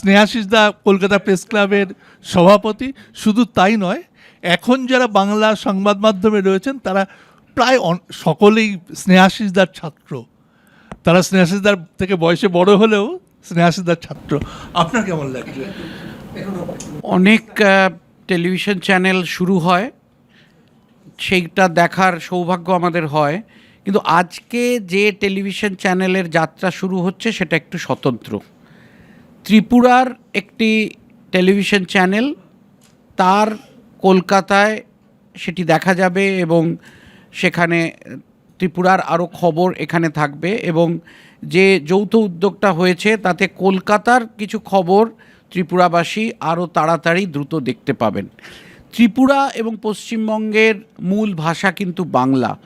স্নেহাশিস দা Kolkata press ক্লাবের সভাপতি। শুধু তাই নয়, এখন যারা বাংলা সংবাদ মাধ্যমে রয়েছেন, তারা প্রায় সকলেই স্নেহাশিস দার ছাত্র। তারা স্নেহাশিস দার থেকে বয়সে বড় হলেও স্নেহাশিস দার ছাত্র। আপনার কেমন লাগছে? অনেক টেলিভিশন চ্যানেল শুরু হয়, সেইটা দেখার সৌভাগ্য আমাদের হয়। কিন্তু আজকে যে টেলিভিশন চ্যানেলের যাত্রা শুরু হচ্ছে, সেটা একটু স্বতন্ত্র। ত্রিপুরার একটি টেলিভিশন চ্যানেল, তার কলকাতায় সেটি দেখা যাবে এবং সেখানে ত্রিপুরার আরও খবর এখানে থাকবে এবং যে যৌথ উদ্যোগটা হয়েছে, তাতে কলকাতার কিছু খবর ত্রিপুরাবাসী আরও তাড়াতাড়ি দ্রুত দেখতে পাবেন। ত্রিপুরা এবং পশ্চিমবঙ্গের মূল ভাষা কিন্তু বাংলা।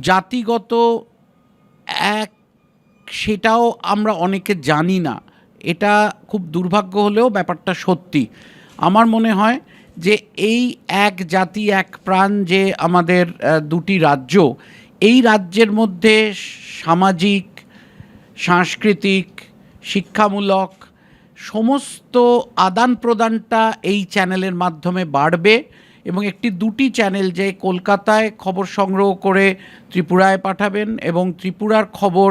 জাতিগত এক, সেটাও আমরা অনেকে জানি না। এটা খুব দুর্ভাগ্য হলেও ব্যাপারটা সত্যি। আমার মনে হয় যে এই এক জাতি, এক প্রাণ যে আমাদের দুটি রাজ্য, এই রাজ্যের মধ্যে সামাজিক, সাংস্কৃতিক, শিক্ষামূলক সমস্ত আদান প্রদানটা এই চ্যানেলের মাধ্যমে বাড়বে এবং একটি দুটি চ্যানেল যে কলকাতায় খবর সংগ্রহ করে ত্রিপুরায় পাঠাবেন এবং ত্রিপুরার খবর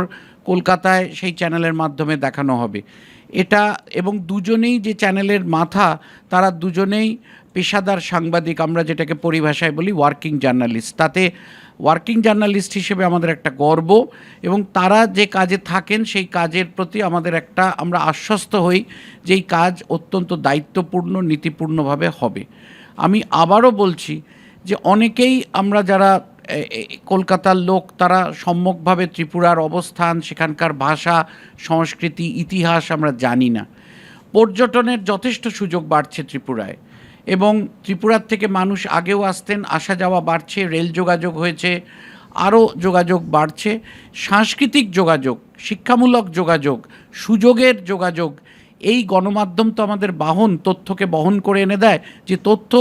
কলকাতায় সেই চ্যানেলের মাধ্যমে দেখানো হবে। এটা এবং দুজনেই যে চ্যানেলের মাথা, তারা দুজনেই পেশাদার সাংবাদিক, আমরা যেটাকে পরিভাষায় বলি ওয়ার্কিং জার্নালিস্ট তাতে ওয়ার্কিং জার্নালিস্ট হিসেবে আমাদের একটা গর্ব এবং তারা যে কাজে থাকেন, সেই কাজের প্রতি আমাদের একটা, আমরা আশ্বস্ত হই যে এই কাজ অত্যন্ত দায়িত্বপূর্ণ, নীতিপূর্ণভাবে হবে। আমি আবারও বলছি যে অনেকেই আমরা যারা কলকাতার লোক, তারা সম্যকভাবে ত্রিপুরার অবস্থান, সেখানকার ভাষা, সংস্কৃতি, ইতিহাস আমরা জানি না। পর্যটনের যথেষ্ট সুযোগ বাড়ছে ত্রিপুরায় এবং ত্রিপুরার থেকে মানুষ আগেও আসতেন, আসা যাওয়া বাড়ছে, রেল যোগাযোগ হয়েছে, আরও যোগাযোগ বাড়ছে। সাংস্কৃতিক যোগাযোগ, শিক্ষামূলক যোগাযোগ, সুযোগের যোগাযোগ, এই গণমাধ্যম তো আমাদের বাহন, তথ্যকে বহন করে এনে দেয় যে তথ্য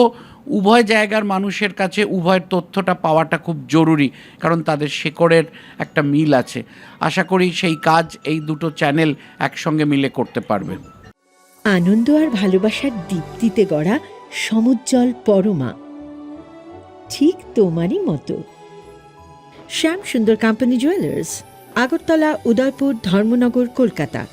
উভয় জায়গার মানুষের কাছে উভয়ের তথ্যটা পাওয়াটা খুব জরুরি, কারণ তাদের শেকড়ের একটা মিল আছে। আশা করি সেই কাজ এই দুটো চ্যানেল একসঙ্গে মিলে করতে পারবে। আনন্দ আর ভালোবাসার দীপ্তিতে গড়া সমুজ্জ্বল পরমা। ঠিক তোমারই মতো। Shyam Sundar company jewellers Agartala, Udaipur, Dharmanagar, Kolkata.